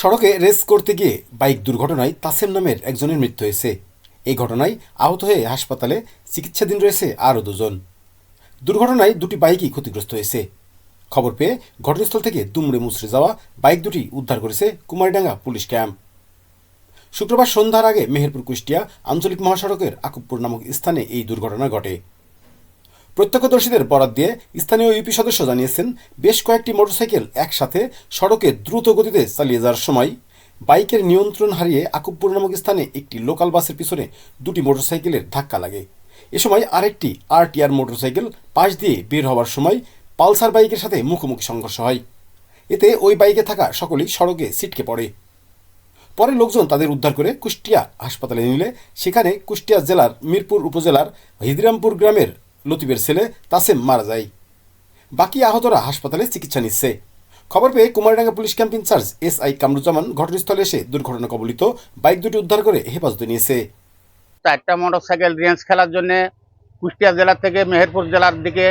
সড়কে রেস করতে গিয়ে বাইক দুর্ঘটনায় তাসেম নামের একজনের মৃত্যু হয়েছে। এই ঘটনায় আহত হয়ে হাসপাতালে চিকিৎসাধীন রয়েছে আরও দুজন। দুর্ঘটনায় দুটি বাইকই ক্ষতিগ্রস্ত হয়েছে। খবর পেয়ে ঘটনাস্থল থেকে দুমড়ে মুচড়ে যাওয়া বাইক দুটি উদ্ধার করেছে কুমারীডাঙ্গা পুলিশ ক্যাম্প। শুক্রবার সন্ধ্যার আগে মেহেরপুর কুষ্টিয়া আঞ্চলিক মহাসড়কের আকুবপুর নামক স্থানে এই দুর্ঘটনা ঘটে। প্রত্যক্ষদর্শীদের বরাত দিয়ে স্থানীয় ইউপি সদস্য জানিয়েছেন, বেশ কয়েকটি মোটরসাইকেল একসাথে সড়কে দ্রুত গতিতে চালিয়ে যাওয়ার সময় বাইকের নিয়ন্ত্রণ হারিয়ে আকুবপুর নামক স্থানে একটি লোকাল বাসের পিছনে দুটি মোটরসাইকেলের ধাক্কা লাগে। এ সময় আরেকটি আরটিআর মোটরসাইকেল পাশ দিয়ে বের হওয়ার সময় পালসার বাইকের সাথে মুখোমুখি সংঘর্ষ হয়। এতে ওই বাইকে থাকা সকলেই সড়কে ছিটকে পড়ে। পরে লোকজন তাদের উদ্ধার করে কুষ্টিয়া হাসপাতালে নিলে। সেখানে কুষ্টিয়া জেলার মিরপুর উপজেলার হিদিরামপুর গ্রামের লতিফের ছেলে তাসেম মারা যায়। বাকি আহতরা হাসপাতালে চিকিৎসা নিচ্ছে। খবর পেয়ে Kumardanga police camp incharge S I Kamruzzaman ঘটনাস্থলে এসে দুর্ঘটনা কবলিত বাইক দুটি উদ্ধার করে হেফাজতে নিয়েছে। চারটা মোটরসাইকেল রেঞ্জ খেলার জন্য কুষ্টিয়া জেলা থেকে মেহেরপুর জেলার দিকে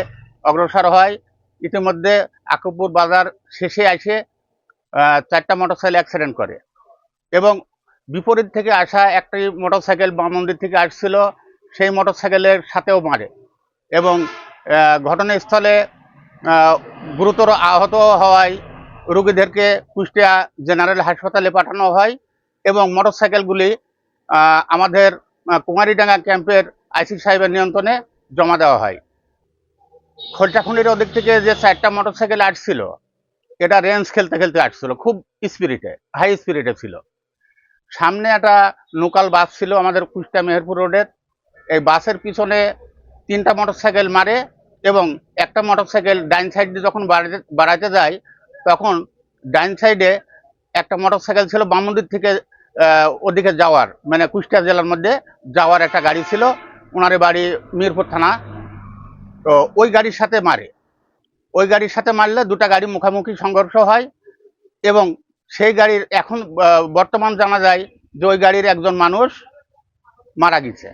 অগ্রসর হয়। ইতিমধ্যে আকুপুর বাজার শেষে এসে চারটা মোটরসাইকেল অ্যাক্সিডেন্ট করে। এবং বিপরীত থেকে আসা একটি মোটরসাইকেল বাম মন্দির থেকে আসছিল, সেই মোটরসাইকেলের সাথেও মারে। এবং ঘটনাস্থলে গুরুতর আহত হওয়ায় রোগীদেরকে কুষ্টিয়া জেনারেল হাসপাতালে পাঠানো হয় এবং মোটরসাইকেলগুলি আমাদের কুমারীডাঙ্গা ক্যাম্পের আইসি সাহেবের নিয়ন্ত্রণে জমা দেওয়া হয়। খোলটাখুনির ওদিক থেকে যে চারটা মোটরসাইকেল আসছিল, এটা রেঞ্জ খেলতে খেলতে আসছিল, খুব স্পিরিটে হাই স্পিরিটে ছিল। সামনে একটা লোকাল বাস ছিল আমাদের কুষ্টা মেহেরপুর রোডের, এই বাসের পিছনে তিনটা মোটরসাইকেল মারে এবং একটা মোটরসাইকেল ডাইন সাইড যখন বাড়াতে বাড়াতে যায়, তখন ডাইন সাইডে একটা মোটরসাইকেল ছিল বামন্দির থেকে ওদিকে যাওয়ার মানে কুষ্টিয়া জেলার মধ্যে যাওয়ার একটা গাড়ি ছিল। ওনার বাড়ি মিরপুর থানা। তো ওই গাড়ির সাথে মারে। ওই গাড়ির সাথে মারলে দুটা গাড়ি মুখোমুখি সংঘর্ষ হয় এবং সেই গাড়ির এখন বর্তমান জানা যায় যে ওই গাড়ির একজন মানুষ মারা গেছে।